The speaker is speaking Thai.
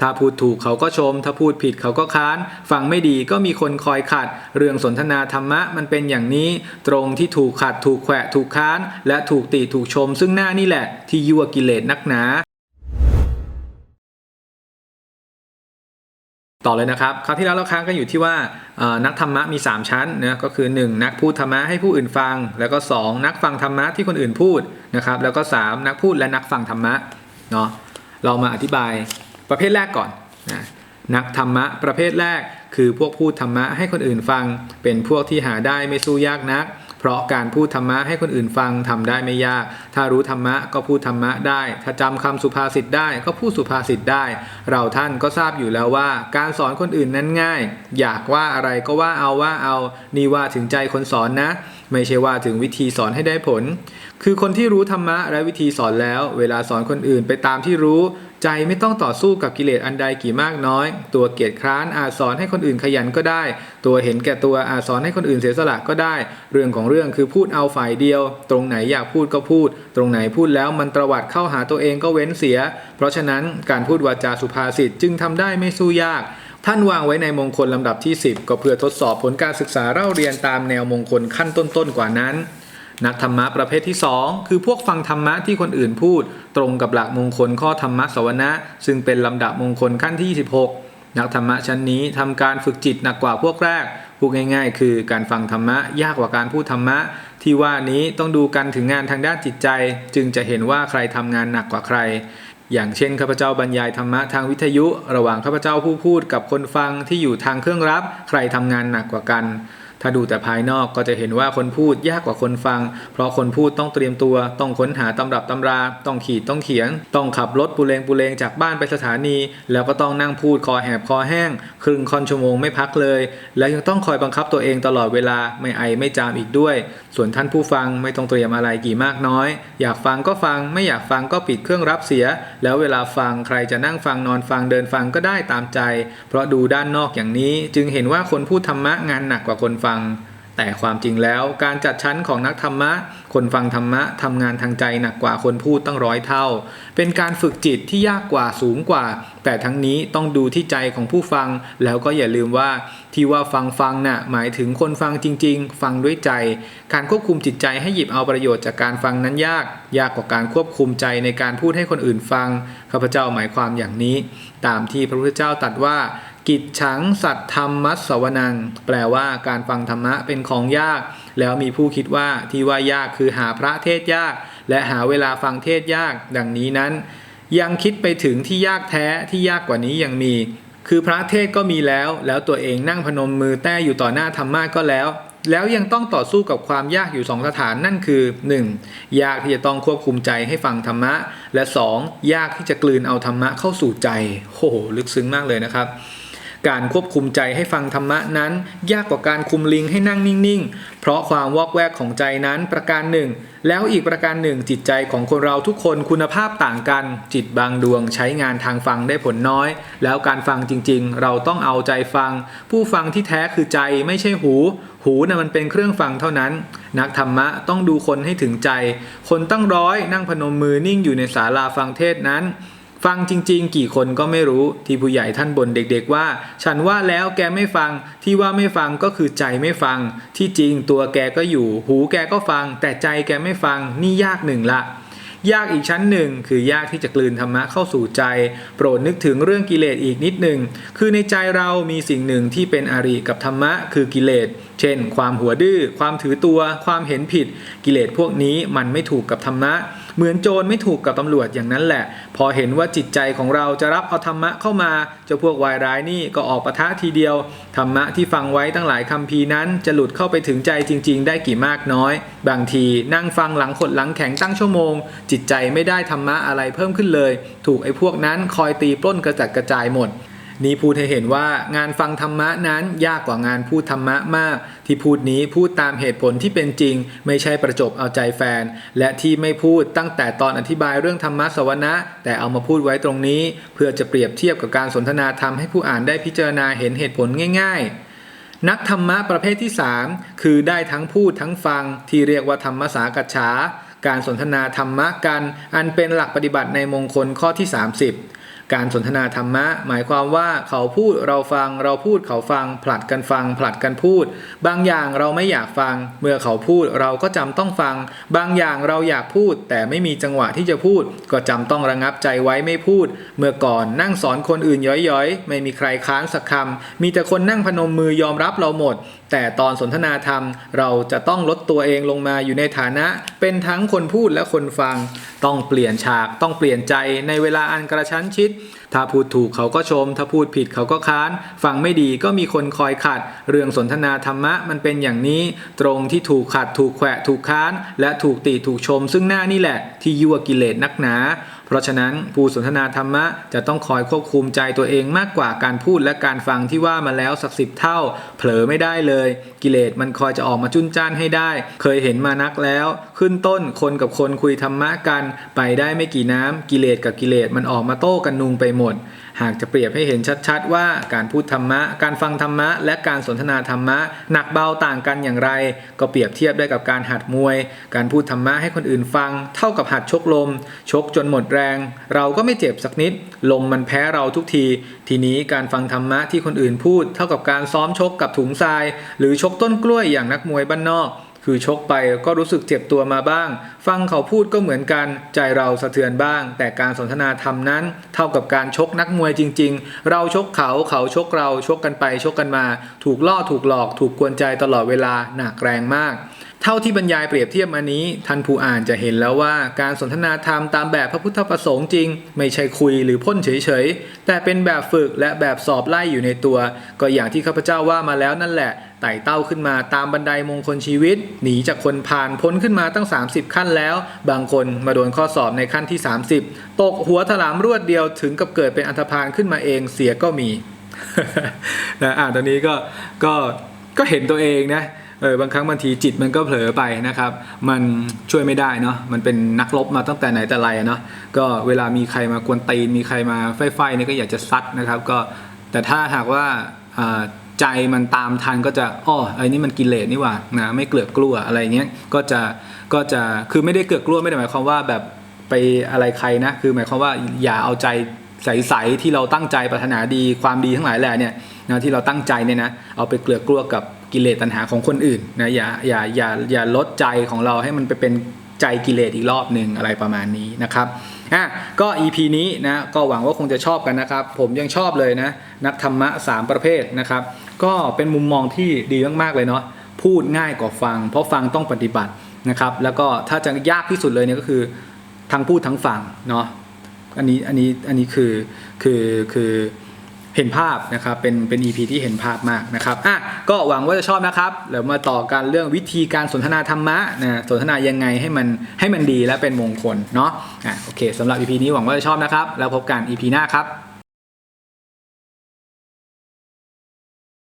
ถ้าพูดถูกเขาก็ชม ถ้าพูดผิดเขาก็ค้าน ฟังไม่ดีก็มีคนคอยขัด เรื่องสนทนาธรรมะมันเป็นอย่างนี้ ตรงที่ถูกขัดถูกแขวะถูกค้าน และถูกติถูกชม ซึ่งหน้านี่แหละที่ยั่วกิเลสนักหนาต่อเลยนะครับคราวที่แล้วเราค้างกันอยู่ที่ว่านักธรรมะมี 3 ชั้นนะก็คือ 1 นักพูดธรรมะให้ผู้อื่นฟัง แล้วก็ 2 นักฟังธรรมะที่คนอื่นพูดนะครับแล้วก็ 3 นักพูดและนักฟังธรรมะเนาะเรามาอธิบาย ประเภทแรกก่อนนะนักธรรมะประเภทแรก คือพวกพูดธรรมะให้คนอื่นฟัง เป็นพวกที่หาได้ไม่สู้ยากนัก เพราะการพูดธรรมะให้คนอื่นฟังทำได้ไม่ยาก ถ้ารู้ธรรมะก็พูดธรรมะได้ ถ้าจำคำสุภาษิตได้ก็พูดสุภาษิตได้ เราท่านก็ทราบอยู่แล้วว่า การสอนคนอื่นนั้นง่าย อยากว่าอะไรก็ว่าเอาว่าเอา นี่ว่าถึงใจคนสอนนะ ไม่ใช่ว่าถึงวิธีสอนให้ได้ผล คือคนที่รู้ธรรมะและวิธีสอนแล้ว เวลาสอนคนอื่นไปตามที่รู้ ใจไม่ต้องต่อสู้กับกิเลสอันใดกี่มากน้อย ตัวเกียจคร้านอาสอนให้คนอื่นขยันก็ได้ ตัวเห็นแก่ตัวอาสอนให้คนอื่นเสียสละก็ได้ เรื่องของเรื่องคือพูดเอาฝ่ายเดียว ตรงไหนอยากพูดก็พูด ตรงไหนพูดแล้วมันตรวัดเข้าหาตัวเองก็เว้นเสีย เพราะฉะนั้นการพูดวาจาสุภาษิตจึงทำได้ไม่สู้ยากท่านวางไว้ในมงคลลำดับที่ 10 ก็เพื่อทดสอบผลการศึกษาเล่าเรียนตามแนวมงคลขั้นต้นๆกว่านั้น นักธรรมะประเภทที่ 2 คือพวกฟังธรรมะที่คนอื่นพูด ตรงกับหลักมงคลข้อธรรมะสวนะ ซึ่งเป็นลำดับมงคลขั้นที่16นักธรรมะชั้นนี้ทำการฝึกจิตหนักกว่าพวกแรกพูดง่าย ๆ คือการฟังธรรมะยากกว่าการพูดธรรมะ ที่ว่านี้ต้องดูกันถึงงานทางด้านจิตใจ จึงจะเห็นว่าใครทำงานหนักกว่าใครอย่างเช่นข้าพเจ้าบรรยายธรรมะทางวิทยุ ระหว่างข้าพเจ้าผู้พูดกับคนฟังที่อยู่ทางเครื่องรับ ใครทำงานหนักกว่ากัน ถ้าดูแต่ภายนอกก็จะเห็นว่าคนพูดยากกว่าคนฟัง เพราะคนพูดต้องเตรียมตัว ต้องค้นหาตำรับตำรา ต้องขีดต้องเขียน ต้องขับรถปุเรงปุเรงจากบ้านไปสถานี แล้วก็ต้องนั่งพูดคอแหบคอแห้ง ครึ่งคอนชั่วโมงไม่พักเลย แล้วยังต้องคอยบังคับตัวเองตลอดเวลาไม่ไอไม่จามอีกด้วย ส่วนท่านผู้ฟังไม่ต้องเตรียมอะไรกี่มากน้อย อยากฟังก็ฟังไม่อยากฟังก็ปิดเครื่องรับเสีย แล้วเวลาฟังใครจะนั่งฟังนอนฟังเดินฟังก็ได้ตามใจ เพราะดูด้านนอกอย่างนี้จึงเห็นว่าคนพูดธรรมะงานหนักกว่าคนฟังแต่ความจริงแล้วการจัดชั้นของนักธรรมะ คนฟังธรรมะทำงานทางใจหนักกว่าคนพูดตั้งร้อยเท่า เป็นการฝึกจิตที่ยากกว่าสูงกว่า แต่ทั้งนี้ต้องดูที่ใจของผู้ฟัง แล้วก็อย่าลืมว่าที่ว่าฟังฟังน่ะหมายถึงคนฟังจริง ๆ ฟังด้วยใจ การควบคุมจิตใจให้หยิบเอาประโยชน์จากการฟังนั้นยาก ยากกว่าการควบคุมใจในการพูดให้คนอื่นฟังข้าพเจ้าหมายความอย่างนี้ ตามที่พระพุทธเจ้าตรัสว่า กิจฉังสัตธรรมมัสสวนัง แปลว่าการฟังธรรมะเป็นของยาก แล้วมีผู้คิดว่าที่ว่ายากคือหาพระเทศยาก และหาเวลาฟังเทศยาก ดังนี้นั้น ยังคิดไปถึงที่ยากแท้ที่ยากกว่านี้ยังมี คือพระเทศก็มีแล้ว แล้วตัวเองนั่งพนมมือแต้อยู่ต่อหน้าธรรมะก็แล้ว แล้วยังต้องต่อสู้กับความยากอยู่สองสถานนั่นคือ 1. ยากที่จะต้องควบคุมใจให้ฟังธรรมะ และ 2. ยากที่จะกลืนเอาธรรมะเข้าสู่ใจโอ้โหลึกซึ้งมากเลยนะครับ การควบคุมใจให้ฟังธรรมะนั้น ยากกว่าการคุมลิงให้นั่งนิ่งๆ เพราะความวอกแวกของใจนั้นประการหนึ่ง แล้วอีกประการหนึ่งจิตใจของคนเราทุกคนคุณภาพต่างกัน จิตบางดวงใช้งานทางฟังได้ผลน้อย แล้วการฟังจริงๆ เราต้องเอาใจฟัง ผู้ฟังที่แท้คือใจไม่ใช่หู หูนะ่ะมันเป็นเครื่องฟังเท่านั้น นักธรรมะต้องดูคนให้ถึงใจ คนตั้งร้อยนั่งพนมมือนิ่งอยู่ในศาลาฟังเทศนั้น ฟังจริง ๆ กี่คนก็ไม่รู้ที่ผู้ใหญ่ท่านบ่นเด็กๆว่า ฉันว่าแล้วแกไม่ฟังที่ว่าไม่ฟังก็คือใจไม่ฟัง ที่จริงตัวแกก็อยู่ หูแกก็ฟัง แต่ใจแกไม่ฟังนี่ยากหนึ่งละยากอีกชั้นหนึ่งคือยากที่จะกลืนธรรมะเข้าสู่ใจ โปรดนึกถึงเรื่องกิเลสอีกนิดหนึ่งคือในใจเรามีสิ่งหนึ่งที่เป็นอริกับธรรมะคือกิเลส เช่น ความหัวดื้อ ความถือตัว ความเห็นผิด กิเลสพวกนี้มันไม่ถูกกับธรรมะ เหมือนโจรไม่ถูกกับตำรวจอย่างนั้นแหละ พอเห็นว่าจิตใจของเราจะรับเอาธรรมะเข้ามา เจ้าพวกวายร้ายนี่ก็ออกปะทะทีเดียว ธรรมะที่ฟังไว้ตั้งหลายคำพีนั้น จะหลุดเข้าไปถึงใจจริง ๆ ได้กี่มากน้อย บางทีนั่งฟังหลังขดหลังแข็งตั้งชั่วโมง จิตใจไม่ได้ธรรมะอะไรเพิ่มขึ้นเลย ถูกไอ้พวกนั้นคอยตีปล้นกระจัดกระจายหมด นี่พูดให้เห็นว่างานฟังธรรมะนั้นยากกว่างานพูดธรรมะมาก ที่พูดนี้พูดตามเหตุผลที่เป็นจริง ไม่ใช่ประจบเอาใจแฟน และที่ไม่พูดตั้งแต่ตอนอธิบายเรื่องธรรมะสวนะ แต่เอามาพูดไว้ตรงนี้ เพื่อจะเปรียบเทียบกับการสนทนาธรรมให้ผู้อ่านได้พิจารณาเห็นเหตุผลง่าย ๆนักธรรมะประเภทที่ 3 คือได้ทั้งพูดทั้งฟังที่เรียกว่าธรรมสากัจฉา การสนทนาธรรมะกัน อันเป็นหลักปฏิบัติในมงคลข้อที่ 30 การสนทนาธรรมะ หมายความว่าเขาพูดเราฟังเราพูดเขาฟัง ผลัดกันฟัง ผลัดกันพูด บางอย่างเราไม่อยากฟัง เมื่อเขาพูดเราก็จำต้องฟัง บางอย่างเราอยากพูด แต่ไม่มีจังหวะที่จะพูด ก็จำต้องระงับใจไว้ไม่พูด เมื่อก่อนนั่งสอนคนอื่นย้อยๆ ไม่มีใครค้านสักคำมีแต่คนนั่งพนมมือยอมรับเราหมด แต่ตอนสนทนาธรรมเราจะต้องลดตัวเองลงมาอยู่ในฐานะ เป็นทั้งคนพูดและคนฟัง ต้องเปลี่ยนฉากต้องเปลี่ยนใจในเวลาอันกระชั้นชิด ถ้าพูดถูกเขาก็ชม ถ้าพูดผิดเขาก็ค้าน ฟังไม่ดีก็มีคนคอยขัด เรื่องสนทนาธรรมะมันเป็นอย่างนี้ ตรงที่ถูกขัดถูกแขวะถูกค้าน และถูกติถูกชม ซึ่งหน้านี่แหละที่ยั่วกิเลสนักหนา เพราะฉะนั้นผู้สนทนาธรรมะจะต้องคอยควบคุมใจตัวเองมากกว่าการพูดและการฟังที่ว่ามาแล้วสักสิบเท่า เผลอไม่ได้เลย กิเลสมันคอยจะออกมาจุนจ้านให้ได้ เคยเห็นมานักแล้ว ขึ้นต้นคนกับคนคุยธรรมะกัน ไปได้ไม่กี่น้ำกิเลสกับกิเลสมันออกมาโต้กันนุงไปหมด หากจะเปรียบให้เห็นชัดๆ ว่าการพูดธรรมะ การฟังธรรมะ และการสนทนาธรรมะ หนักเบาต่างกันอย่างไร ก็เปรียบเทียบได้กับการหัดมวย การพูดธรรมะให้คนอื่นฟัง เท่ากับหัดชกลม ชกจนหมดแรงเราก็ไม่เจ็บสักนิด ลมมันแพ้เราทุกที ทีนี้การฟังธรรมะที่คนอื่นพูด เท่ากับการซ้อมชกกับถุงทราย หรือชกต้นกล้วยอย่างนักมวยบ้านนอก คือชกไปก็รู้สึกเจ็บตัวมาบ้าง ฟังเขาพูดก็เหมือนกัน ใจเราสะเทือนบ้าง แต่การสนทนาธรรมนั้น เท่ากับการชกนักมวยจริง ๆ เราชกเขาเขาชกเราชกกันไปชกกันมา ถูกล่อถูกหลอก ถูกกวนใจตลอดเวลาหนักแรงมาก เท่าที่บรรยายเปรียบเทียบมานี้ท่านผู้อ่านจะเห็นแล้วว่าการสนทนาธรรมตามแบบพระพุทธประสงค์จริง ไม่ใช่คุยหรือพ่นเฉยๆ แต่เป็นแบบฝึกและแบบสอบไล่อยู่ในตัว ก็อย่างที่ข้าพเจ้าว่ามาแล้วนั่นแหละไต่เต้าขึ้นมาตามบันไดมงคลชีวิต หนีจากคนผ่านพ้นขึ้นมาตั้ง 30 ขั้นแล้ว บางคนมาโดนข้อสอบในขั้นที่ 30 ตกหัวถลามรวดเดียวถึงกับเกิดเป็นอันธพาลขึ้นมาเองเสียก็มีนะอ่านตอนนี้ก็ก็ก็เห็นตัวเองนะ เออบางครั้งบางทีจิตมันก็เผลอไปนะครับ มันช่วยไม่ได้เนาะมันเป็นนักรบมาตั้งแต่ไหนแต่ไรเนาะก็เวลามีใครมากวนตีนมีใครมาไฟไฟนี่ก็อยากจะซัดนะครับก็แต่ถ้าหากว่าใจมันตามทันก็จะอ้อไอ้นี่มันกิเลสนี่หว่านะไม่เกลือกกลัวอะไรเงี้ยก็จะก็จะคือไม่ได้เกลือกกลัวไม่ได้หมายความว่าแบบไปอะไรใครนะคือหมายความว่าอย่าเอาใจใสๆที่เราตั้งใจปรารถนาดีความดีทั้งหลายแหละเนี่ยนะที่เราตั้งใจเนี่ยนะเอาไปเกลือกกลัวกับ กิเลสตัณหาของคนอื่นนะอย่าอย่าอย่าอย่าลดใจของเราให้มันไปเป็นใจกิเลสอีกรอบหนึ่งอะไรประมาณนี้นะครับอะก็ EP นี้นะก็หวังว่าคงจะชอบกันนะครับ ผมยังชอบเลยนะ นักธรรมะ 3 ประเภทนะครับ ก็เป็นมุมมองที่ดีมากๆเลยเนาะพูดง่ายกว่าฟัง เพราะฟังต้องปฏิบัตินะครับแล้วก็ถ้าจะยากที่สุดเลยเนี่ยก็คือทั้งพูดทั้งฟังเนาะอันนี้อันนี้อันนี้คือคือคือ เห็นภาพนะครับเป็นเป็น EP ที่เห็นภาพมากนะครับอะก็หวังว่าจะชอบนะครับเดี๋ยวมาต่อกันเรื่องวิธีการสนทนาธรรมะนะสนทนายังไงให้มันให้มันดีและเป็นมงคลเนาะอะโอเคสำหรับ EP นี้หวังว่าจะชอบนะครับ แล้วพบกัน EP หน้าครับ